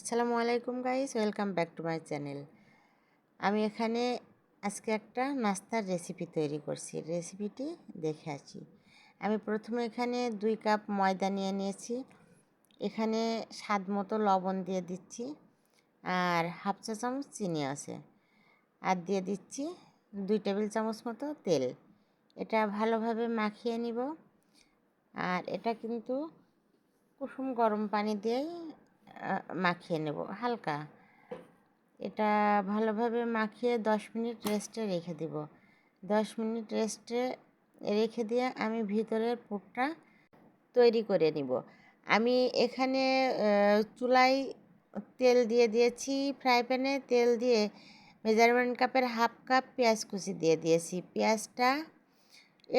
আসসালামু আলাইকুম guys welcome back to my channel আমি এখানে আজকে একটা নাস্তার রেসিপি তৈরি করছি। রেসিপিটি দেখে আছি আমি প্রথমে এখানে দুই কাপ ময়দা নিয়ে নিয়েছি। এখানে স্বাদ মতো লবণ দিয়ে দিচ্ছি আর হাফ চা চামচ চিনি আছে। আর দিয়ে দিচ্ছি দুই টেবিল চামচ মতো তেল। এটা ভালোভাবে মাখিয়ে নিব। আর এটা কিন্তু কুসুম গরম পানি দিয়েই মাখিয়ে নেব, হালকা। এটা ভালোভাবে মাখিয়ে দশ মিনিট রেস্টে রেখে দেব। দশ মিনিট রেস্টে রেখে দিয়ে আমি ভিতরের পুরটা তৈরি করে নিব। আমি এখানে চুলায় তেল দিয়ে দিয়েছি, ফ্রাই প্যানে তেল দিয়ে মেজারমেন্ট কাপের হাফ কাপ পেঁয়াজ কুচি দিয়ে দিয়েছি। পেঁয়াজটা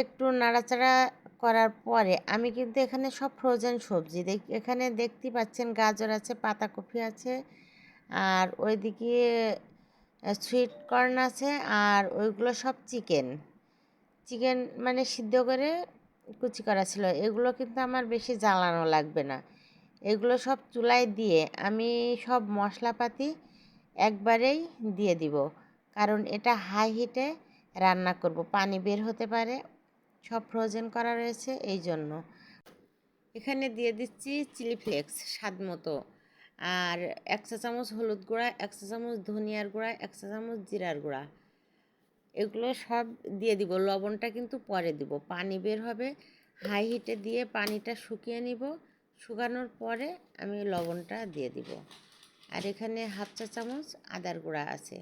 একটু নাড়াচাড়া করার পরে আমি কিন্তু এখানে সব ফ্রোজেন সবজি দেখ, এখানে দেখতে পাচ্ছেন গাজর আছে, পাতাকপি আছে, আর ওইদিকে সুইট কর্ন আছে, আর ওইগুলো সব চিকেন চিকেন মানে সিদ্ধ করে কুচি করা ছিল, এগুলো কিন্তু আমার বেশি জ্বালানো লাগবে না। এগুলো সব চুলায় দিয়ে আমি সব মশলাপাতি একবারেই দিয়ে দিব, কারণ এটা হাই হিটে রান্না করব, পানি বের হতে পারে। সব ফ্রোজেন করা রয়েছে, এই জন্য। এখানে দিয়ে দিচ্ছি চিলি ফ্লেক্স স্বাদ মতো। আর এক চা চামচ হলুদ গুঁড়া এক চা চামচ ধনিয়ার গুঁড়া এক চা চামচ জিরার গুঁড়া। এগুলো সব দিয়ে দিব। লবণটা কিন্তু পরে দিব। পানি বের হবে। হাই হিটে দিয়ে পানিটা শুকিয়ে নিব। শুকানোর পরে আমি লবণটা দিয়ে দিব। আর এখানে হাফ চা চামচ আদার গুঁড়া আছে।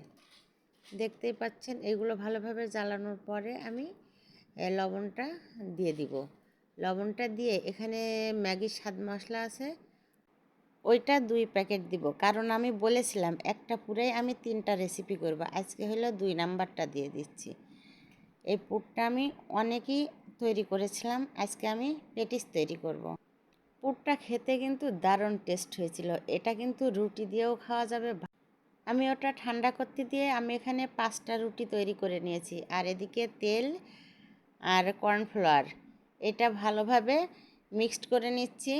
দেখতেই পাচ্ছেন, এগুলো ভালোভাবে জ্বালানোর পরে আমি লবণটা দিয়ে দিব। লবণটা দিয়ে এখানে ম্যাগির স্বাদ মশলা আছে, ওইটা দুই প্যাকেট দিব। কারণ আমি বলেছিলাম, একটা পুরাই আমি তিনটা রেসিপি করব। আজকে হলো দুই নাম্বারটা দিয়ে দিচ্ছি। এই পুরটা আমি অনেকই তৈরি করেছিলাম, আজকে আমি পেটিস তৈরি করব। পুরটা খেতে কিন্তু দারুণ টেস্ট হয়েছিল। এটা কিন্তু রুটি দিয়েও খাওয়া যাবে। আমি ওটা ঠান্ডা করতে দিয়ে আমি এখানে পাঁচটা রুটি তৈরি করে নিয়েছি। আর এদিকে তেল আর কর্নফ্লাওয়ার। এটা ভালোভাবে মিক্সড করে নিচ্ছি।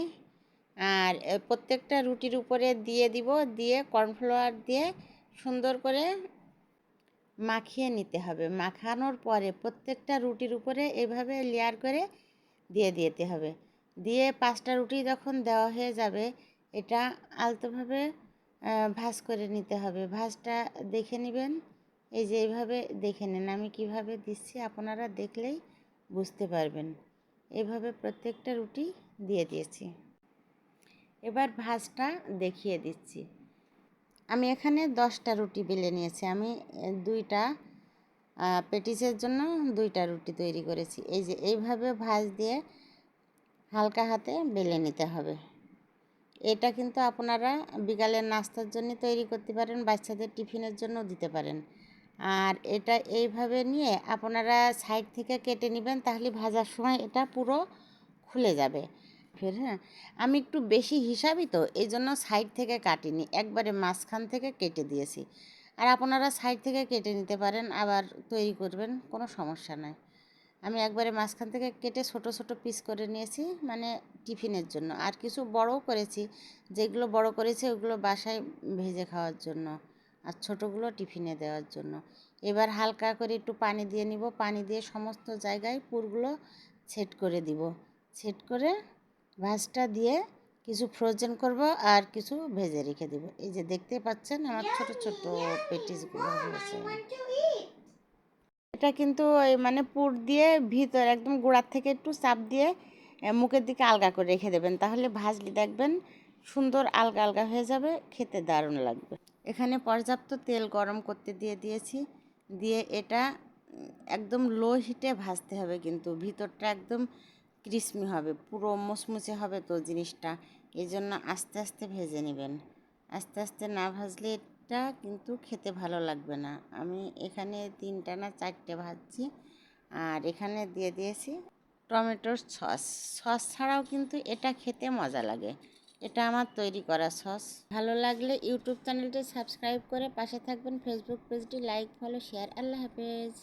আর প্রত্যেকটা রুটির উপরে দিয়ে দিব, দিয়ে কর্নফ্লাওয়ার দিয়ে সুন্দর করে মাখিয়ে নিতে হবে। মাখানোর পরে প্রত্যেকটা রুটির উপরে এভাবে লেয়ার করে দিয়ে দিতে হবে। দিয়ে পাঁচটা রুটি যখন দেওয়া হয়ে যাবে, এটা আলতোভাবে ভাজ করে নিতে হবে। ভাজটা দেখে নেবেন। এই যে এইভাবে দেখে নেন, আমি কীভাবে দিচ্ছি আপনারা দেখলেই বুঝতে পারবেন। এভাবে প্রত্যেকটা রুটি দিয়ে দিয়েছি। এবার ভাজটা দেখিয়ে দিচ্ছি। আমি এখানে দশটা রুটি বেলে নিয়েছি। আমি দুইটা পেটিসের জন্য দুইটা রুটি তৈরি করেছি। এই যে এইভাবে ভাজ দিয়ে হালকা হাতে বেলে নিতে হবে। এটা কিন্তু আপনারা বিকালের নাস্তার জন্য তৈরি করতে পারেন, বাচ্চাদের টিফিনের জন্য দিতে পারেন। আর এটা এইভাবে নিয়ে আপনারা সাইড থেকে কেটে নেবেন, তাহলে ভাজার সময় এটা পুরো খুলে যাবে। ফের হ্যাঁ আমি একটু বেশি হিসাবই তো, এই জন্য সাইড থেকে কাটিনি, একবারে মাঝখান থেকে কেটে দিয়েছি। আর আপনারা সাইড থেকে কেটে নিতে পারেন, আবার তৈরি করবেন, কোনো সমস্যা নাই। আমি একবারে মাঝখান থেকে কেটে ছোট ছোট পিস করে নিয়েছি মানে টিফিনের জন্য। আর কিছু বড়ও করেছি, যেগুলো বড় করেছি, ওগুলো বাসায় ভেজে খাওয়ার জন্য। আর ছোটোগুলো টিফিনে দেওয়ার জন্য। এবার হালকা করে একটু পানি দিয়ে নিব। পানি দিয়ে সমস্ত জায়গায় পুরগুলো সেট করে দিব। সেট করে ভাজটা দিয়ে কিছু ফ্রোজেন করব আর কিছু ভেজে রেখে দেব। এই যে দেখতে পাচ্ছেন আমার ছোট ছোট পেটিসগুলো হয়েছে। এটা কিন্তু ওই মানে পুর দিয়ে ভিতর একদম গোড়ার থেকে একটু চাপ দিয়ে মুখের দিকে আলগা করে রেখে দেবেন। তাহলে ভাজলি দেখবেন সুন্দর আলগা আলগা হয়ে যাবে, খেতে দারুণ লাগবে। এখানে পর্যাপ্ত তেল গরম করতে দিয়ে দিয়েছি। দিয়ে এটা একদম লো হিটে ভাজতে হবে কিন্তু। ভিতরটা একদম ক্রিসমি হবে, পুরো মুচমুচে হবে তো জিনিসটা। এই জন্য আস্তে আস্তে ভেজে নেবেন। আস্তে আস্তে না ভাজলে এটা কিন্তু খেতে ভালো লাগবে না। আমি এখানে তিনটা না চারটে ভাজছি। আর এখানে দিয়ে দিয়েছি টমেটোর সস। সস ছাড়াও কিন্তু এটা খেতে মজা লাগে। এটা আমার তৈরি করা সস। ভালো লাগলে ইউটিউব চ্যানেলটি সাবস্ক্রাইব করে পাশে থাকবেন। ফেসবুক পেজটি লাইক, ফলো, শেয়ার। আল্লাহ হাফেজ।